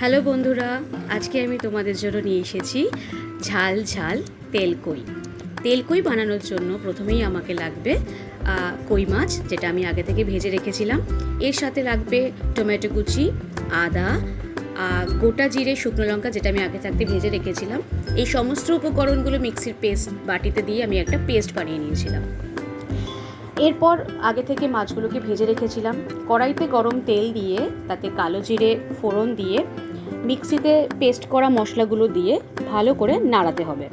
Hello বন্ধুরা, আজকে আমি তোমাদের জন্য নিয়ে এসেছি ঝাল ঝাল তেলকই তেলকই বানানোর জন্য প্রথমেই আমাকে লাগবে কই মাছ, যেটা আমি আগে থেকে ভেজে রেখেছিলাম। এর সাথে লাগবে টমেটো কুচি, আদা গোটা জিরে, শুকনো লঙ্কা, যেটা আমি আগে থাকতে ভেজে রেখেছিলাম। এই সমস্ত উপকরণগুলো মিক্সির পেস্ট বাটিতে দিয়ে আমি একটা পেস্ট বানিয়ে নিয়েছিলাম। এরপর আগে থেকে মাছগুলোকে ভেজে রেখেছিলাম। কড়াইতে গরম তেল দিয়ে তাতে কালো জিরে ফোড়ন দিয়ে মিক্সিতে পেস্ট করা মশলাগুলো দিয়ে ভালো করে নাড়াতে হবে।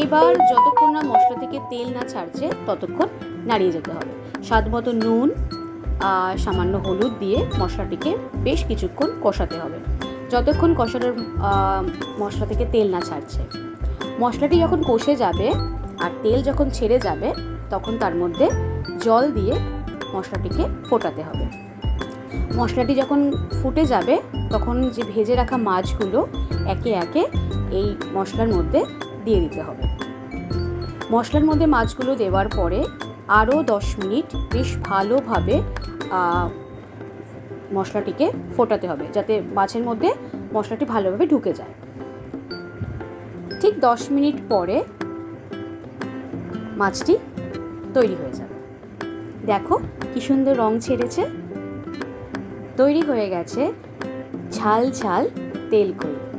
এবার যতক্ষণ না মশলা থেকে তেল না ছাড়ছে, ততক্ষণ নাড়িয়ে যেতে হবে। স্বাদ মতো নুন আর সামান্য হলুদ দিয়ে মশলাটিকে বেশ কিছুক্ষণ কষাতে হবে। যতক্ষণ কষানোর মশলা থেকে তেল না ছাড়ছে। মশলাটি যখন কষে যাবে আর তেল যখন ছেড়ে যাবে, তখন তার মধ্যে জল দিয়ে মশলাটিকে ফোটাতে হবে। মশলাটি যখন ফুটে যাবে, তখন যে ভেজে রাখা মাছগুলো একে একে এই মশলার মধ্যে দিয়ে দিতে হবে। মশলার মধ্যে মাছগুলো দেওয়ার পরে আরও দশ মিনিট বেশ ভালোভাবে মশলাটিকে ফোটাতে হবে, যাতে মাছের মধ্যে মশলাটি ভালোভাবে ঢুকে যায়। ঠিক দশ মিনিট পরে মাছটি তৈরি হয়ে যাবে। দেখো কি সুন্দর রং ছেড়েছে। তৈরি হয়ে গেছে ঝাল ঝাল তেল কই